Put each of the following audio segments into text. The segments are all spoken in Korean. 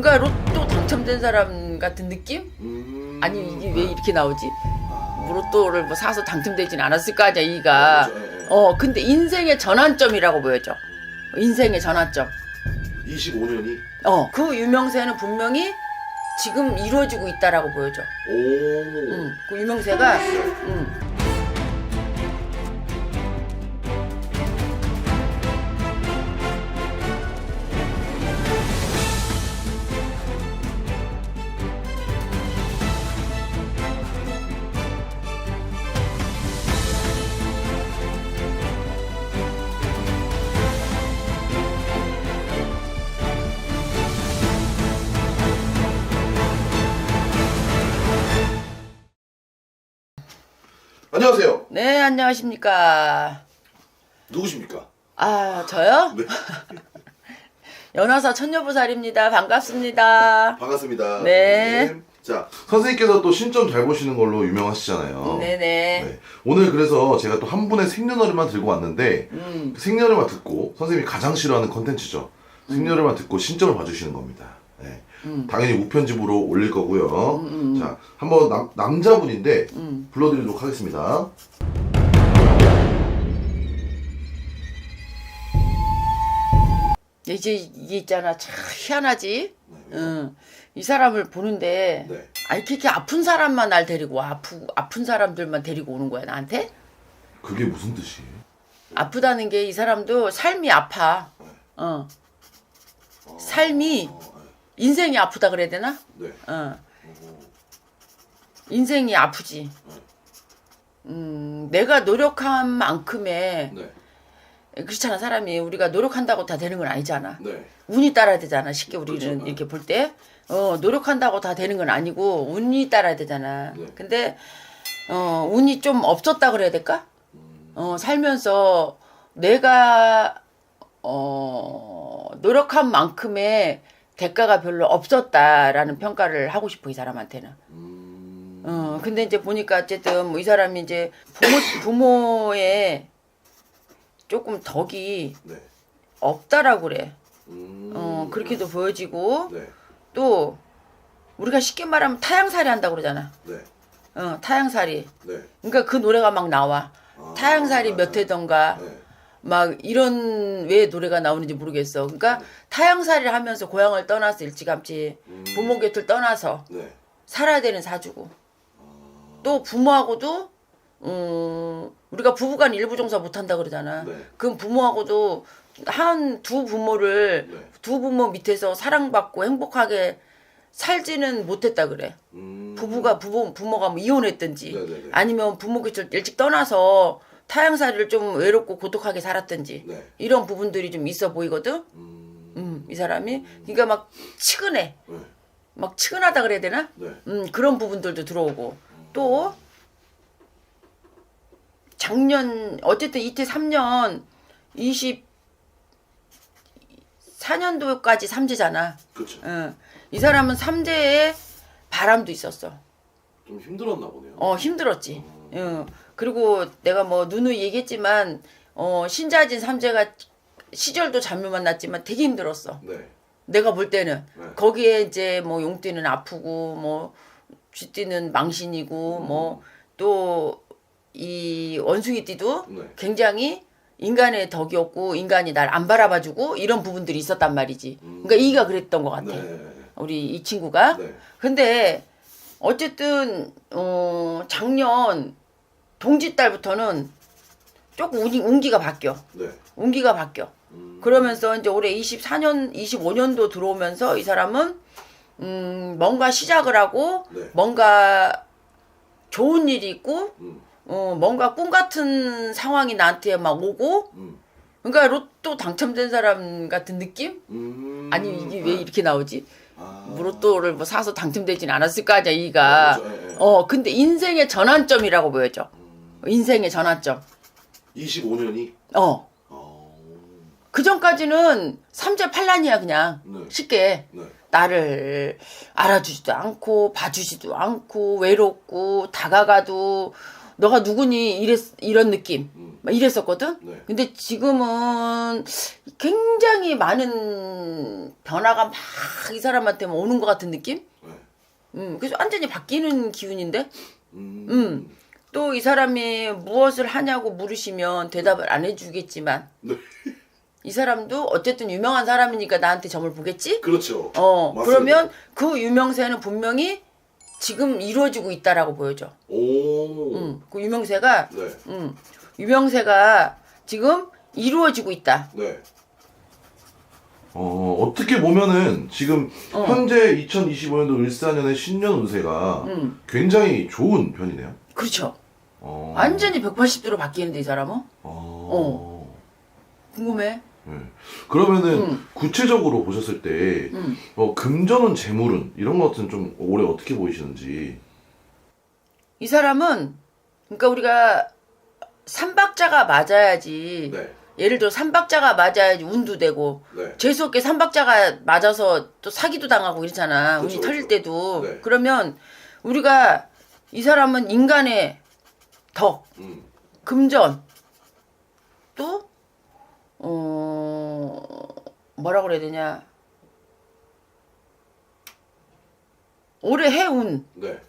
그러니까 로또 당첨된 사람 같은 느낌? 음. 아니 이게 왜 이렇게 나오지? 아. 뭐 로또를 뭐 사서 당첨되진 않았을 거 아니야 이가. 그렇죠, 예, 예. 어 근데 인생의 전환점이라고 보여져. 인생의 전환점. 25년이 어 그 유명세는 분명히 지금 이루어지고 있다라고 보여져. 오. 음, 그 유명세가 음. 안녕하세요. 네 안녕하십니까. 누구십니까? 아 저요? 네. 연화사 천녀부살입니다. 반갑습니다. 반갑습니다. 네. 선생님. 자, 선생님께서 또 신점 잘 보시는 걸로 유명하시잖아요. 네네. 네. 오늘 그래서 제가 또 한 분의 생년월일만 들고 왔는데 음. 그 생년월일만 듣고 선생님이 가장 싫어하는 컨텐츠죠. 생년월일만 듣고 신점을 봐주시는 겁니다. 네. 음. 당연히 우편집으로 올릴 거고요. 음, 음. 자, 한번 남, 남자분인데 음. 불러드리도록 하겠습니다. 이제 이게 있잖아 참 희한하지. 네. 응. 이 사람을 보는데 네. 아니 그렇게 아픈 사람만 날 데리고 와. 아프 아픈 사람들만 데리고 오는 거야 나한테? 그게 무슨 뜻이에요? 아프다는 게 이 사람도 삶이 아파. 어. 삶이 어, 인생이 아프다 그래야 되나? 네. 어. 인생이 아프지. 음, 내가 노력한 만큼의 네. 그렇잖아 사람이 우리가 노력한다고 다 되는 건 아니잖아. 네. 운이 따라야 되잖아. 쉽게 우리는 그렇죠. 이렇게 볼 때. 어, 노력한다고 다 되는 건 아니고 운이 따라야 되잖아. 네. 근데 어, 운이 좀 없었다 그래야 될까? 어, 살면서 내가 어, 노력한 만큼의 대가가 별로 없었다라는 평가를 하고 싶어 이 사람한테는. 음. 어, 근데 이제 보니까 어쨌든 뭐 이 사람이 이제 부모 부모의 조금 덕이 네. 없다라고 그래. 음. 어, 그렇게도 보여지고 네. 또 우리가 쉽게 말하면 타양살이 한다고 그러잖아. 네. 어, 타양살이. 네. 그러니까 그 노래가 막 나와. 아. 타양살이 몇 회던가 네. 막 이런 왜 노래가 나오는지 모르겠어. 그러니까 타양살이를 하면서 고향을 떠나서 일찌감치 음. 부모 곁을 떠나서 네. 살아야 되는 사주고 또 부모하고도 음, 우리가 부부간 일부 종사 못 한다 그러잖아. 네. 그럼 부모하고도 한 두 부모를 네. 두 부모 밑에서 사랑받고 행복하게 살지는 못했다 그래. 음. 부부가 부부 부모가 뭐 이혼했든지 네네네. 아니면 부모 곁을 일찍 떠나서 타양살이를 좀 외롭고 고독하게 살았든지 네. 이런 부분들이 좀 있어 보이거든. 음. 음, 이 사람이 그러니까 막 치근해. 네. 막 치근하다 그래야 되나? 네. 음, 그런 부분들도 들어오고 또 작년 어쨌든 이태 3년 24년도까지 삼재잖아. 그렇죠. 응. 이 사람은 삼재에 바람도 있었어. 좀 힘들었나 보네요. 어 힘들었지. 응. 그리고 내가 뭐 누누이 얘기했지만 어 신자진 삼재가 시절도 잘못 만났지만 되게 힘들었어. 네. 내가 볼 때는 네. 거기에 이제 뭐 용띠는 아프고 뭐 쥐띠는 망신이고 뭐또 이 원숭이띠도 네. 굉장히 인간의 덕이 없고 인간이 날 안 바라봐주고 이런 부분들이 있었단 말이지. 그러니까 이가 그랬던 것 같아. 네. 우리 이 친구가. 네. 근데 어쨌든 어 작년 동지 달부터는 조금 운기, 운기가 바뀌어. 네. 운기가 바뀌어. 음. 그러면서 이제 올해 24년, 25년도 들어오면서 이 사람은 음, 뭔가 시작을 하고 네. 뭔가 좋은 일이 있고 음. 어, 뭔가 꿈 같은 상황이 나한테 막 오고 음. 그러니까 로또 당첨된 사람 같은 느낌? 음. 아니 이게 왜 이렇게 나오지? 아. 뭐 로또를 뭐 사서 당첨되진 않았을 거 아니야 이가. 네, 그렇죠. 예. 어 근데 인생의 전환점이라고 보여져. 인생의 전환점. 25년이 어. 어. 그 전까지는 삼재팔란이야 그냥 네. 쉽게 네. 나를 알아주지도 않고 봐주지도 않고 외롭고 다가가도 너가 누구니 이랬 이런 느낌 음. 막 이랬었거든. 네. 근데 지금은 굉장히 많은 변화가 막 이 사람한테 오는 것 같은 느낌? 네. 음, 그래서 완전히 바뀌는 기운인데 음. 음. 또 이 사람이 무엇을 하냐고 물으시면 대답을 안 해주겠지만 네. 이 사람도 어쨌든 유명한 사람이니까 나한테 점을 보겠지? 그렇죠. 어, 맞습니다. 그러면 그 유명세는 분명히 지금 이루어지고 있다라고 보여져. 오. 음, 그 유명세가, 네. 음, 유명세가 지금 이루어지고 있다. 네. 어, 어떻게 보면은 지금 어. 현재 2025년도 을사년의 신년 운세가 음, 굉장히 좋은 편이네요. 그렇죠. 어. 완전히 180도로 바뀌는데 이 사람은? 어. 궁금해. 네. 그러면은 음. 구체적으로 보셨을 때 음. 어, 금전운, 재물운 이런 것은 좀 올해 어떻게 보이시는지. 이 사람은, 그러니까 우리가 삼박자가 맞아야지. 네. 예를 들어 삼박자가 맞아야지 운도 되고 네. 재수 없게 삼박자가 맞아서 또 사기도 당하고 이러잖아. 그쵸, 운이 털릴 그쵸. 때도. 네. 그러면 우리가 이 사람은 인간의 덕, 음. 금전, 또, 어, 뭐라 그래야 되냐. 올해 해운. 네.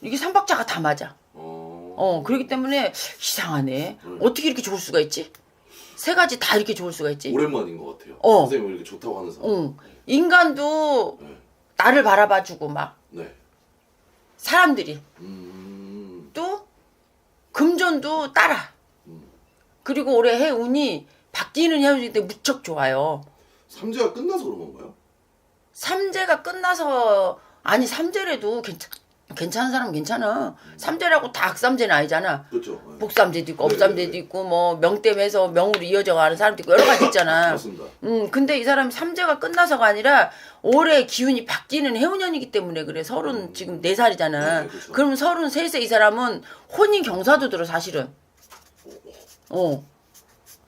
이게 삼박자가 다 맞아. 어. 어, 그렇기 때문에 이상하네. 음. 어떻게 이렇게 좋을 수가 있지? 세 가지 다 이렇게 좋을 수가 있지? 오랜만인 것 같아요. 어. 선생님이 이렇게 좋다고 하는 사람. 응. 인간도 네. 나를 바라봐주고 막 네. 사람들이 음. 또 금전도 따라. 음. 그리고 올해 해운이 바뀌는 해운일 때 무척 좋아요. 삼재가 끝나서 그런 건가요? 삼재가 끝나서 아니 삼재래도 괜찮 괜찮은 사람 은 괜찮아. 삼재라고 다 악삼재는 아니잖아. 그렇죠. 네. 복삼재도 있고 네, 업삼재도 네, 네. 있고 뭐 명땜에서 명으로 이어져 가는 사람도 있고 여러 가지 있잖아. 맞습니다. 음, 근데 이 사람이 삼재가 끝나서가 아니라 올해 기운이 바뀌는 해운년이기 때문에 그래. 서른 지금 네 살이잖아. 네, 그렇죠. 그러면 서른 세세 이 사람은 혼인 경사도 들어 사실은. 어.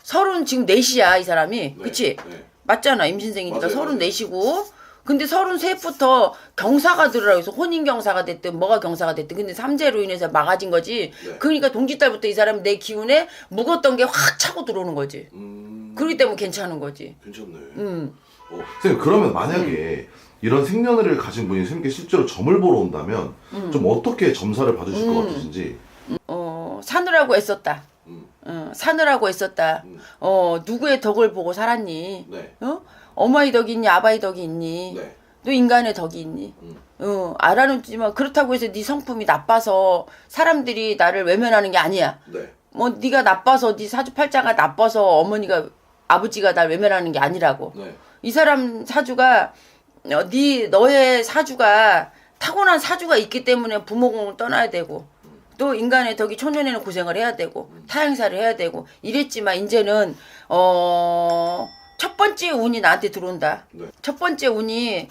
서른 지금 네시야 이 사람이. 네. 그치? 네. 맞잖아 임신생이니까 서른. 네시고. 근데 서른 셋부터 경사가 들어라 해서 혼인 경사가 됐든 뭐가 경사가 됐든 근데 삼재로 인해서 막아진 거지. 네. 그러니까 동짓달부터 이 사람이 내 기운에 묵었던 게 확 차고 들어오는 거지. 음. 그렇기 때문에 괜찮은 거지. 괜찮네. 음. 어, 선생님 그러면 만약에 이런 생년을 가진 분이 선생님께 실제로 점을 보러 온다면 음. 좀 어떻게 점사를 받으실 것 같으신지. 어, 사느라고 애썼다. 음. 어, 사느라고 애썼다. 음. 어, 누구의 덕을 보고 살았니? 네. 어? 어머니 덕이 있니? 아바이 덕이 있니? 네. 또 인간의 덕이 있니? 음. 어, 알아놓지만 그렇다고 해서 네 성품이 나빠서 사람들이 나를 외면하는 게 아니야. 네. 뭐 네가 나빠서 네 사주팔자가 나빠서 어머니가 아버지가 날 외면하는 게 아니라고. 네. 이 사람 사주가 어, 네 너의 사주가 타고난 사주가 있기 때문에 부모공을 떠나야 되고 또 인간의 덕이 초년에는 고생을 해야 되고 타행사를 해야 되고 이랬지만 이제는 어 첫 번째 운이 나한테 들어온다. 네. 첫 번째 운이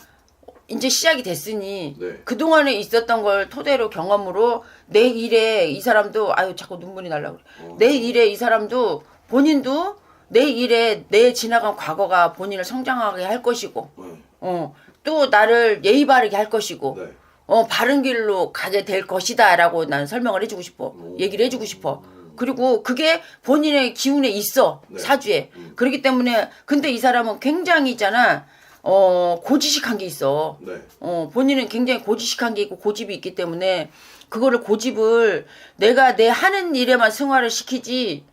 이제 시작이 됐으니 네. 그동안에 있었던 걸 토대로 경험으로 내 일에 이 사람도 아유 자꾸 눈물이 날라 그래. 어. 내 일에 이 사람도 본인도 내 일에 내 지나간 과거가 본인을 성장하게 할 것이고 네. 어, 또 나를 예의 바르게 할 것이고 네. 어, 바른 길로 가게 될 것이다라고 나는 설명을 해주고 싶어. 오. 얘기를 해주고 싶어. 그리고 그게 본인의 기운에 있어. 네. 사주에. 음. 그렇기 때문에 근데 이 사람은 굉장히 있잖아. 어, 고지식한 게 있어. 네. 어, 본인은 굉장히 고지식한 게 있고 고집이 있기 때문에 그거를 고집을 내가 내 하는 일에만 승화를 시키지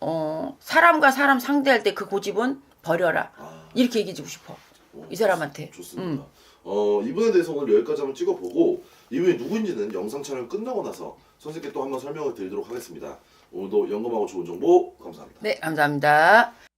어, 사람과 사람 상대할 때 그 고집은 버려라. 아. 이렇게 얘기해주고 싶어. 어, 이 사람한테. 좋습니다. 음. 어, 이분에 대해서 오늘 여기까지 한번 찍어보고 이분이 누구인지는 영상 촬영 끝나고 나서 선생님께 또 한번 설명을 드리도록 하겠습니다. 오늘도 영감하고 좋은 정보 감사합니다. 네, 감사합니다.